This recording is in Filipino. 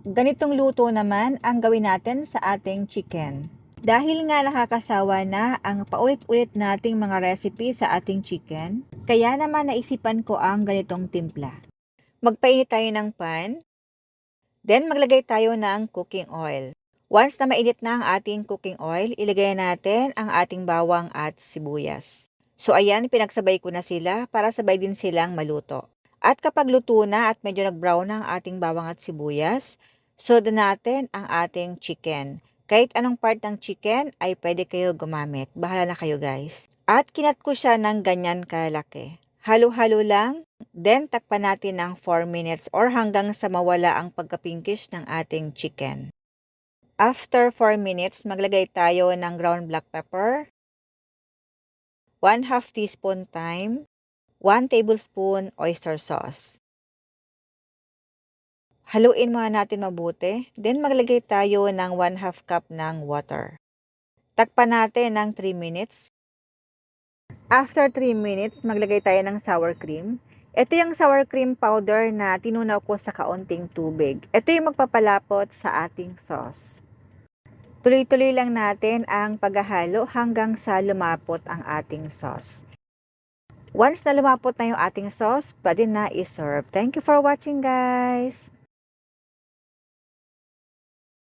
Ganitong luto naman ang gawin natin sa ating chicken. Dahil nga nakakasawa na ang paulit-ulit nating mga recipe sa ating chicken, kaya naman naisipan ko ang ganitong timpla. Magpainit tayo ng pan, then maglagay tayo ng cooking oil. Once na mainit na ang ating cooking oil, ilagay natin ang ating bawang at sibuyas. So ayan, pinagsabay ko na sila para sabay din silang maluto. At kapag luto na at medyo nag-brown na ang ating bawang at sibuyas, so doon natin ang ating chicken. Kahit anong part ng chicken ay pwede kayo gumamit. Bahala na kayo guys. At kinat ko siya ng ganyan kalaki. Halo-halo lang. Then takpan natin ng 4 minutes or hanggang sa mawala ang pagka-pinkish ng ating chicken. After 4 minutes, maglagay tayo ng ground black pepper, 1 half teaspoon thyme, 1 tablespoon oyster sauce. Haluin muna natin mabuti. Then maglagay tayo ng 1 half cup ng water. Takpan natin ng 3 minutes. After 3 minutes, maglagay tayo ng sour cream. Ito yung sour cream powder na tinunaw ko sa kaunting tubig. Ito yung magpapalapot sa ating sauce. Tuloy-tuloy lang natin ang paghahalo hanggang sa lumapot ang ating sauce. Once na lumapot na yung ating sauce, pwede na i-serve. Thank you for watching guys!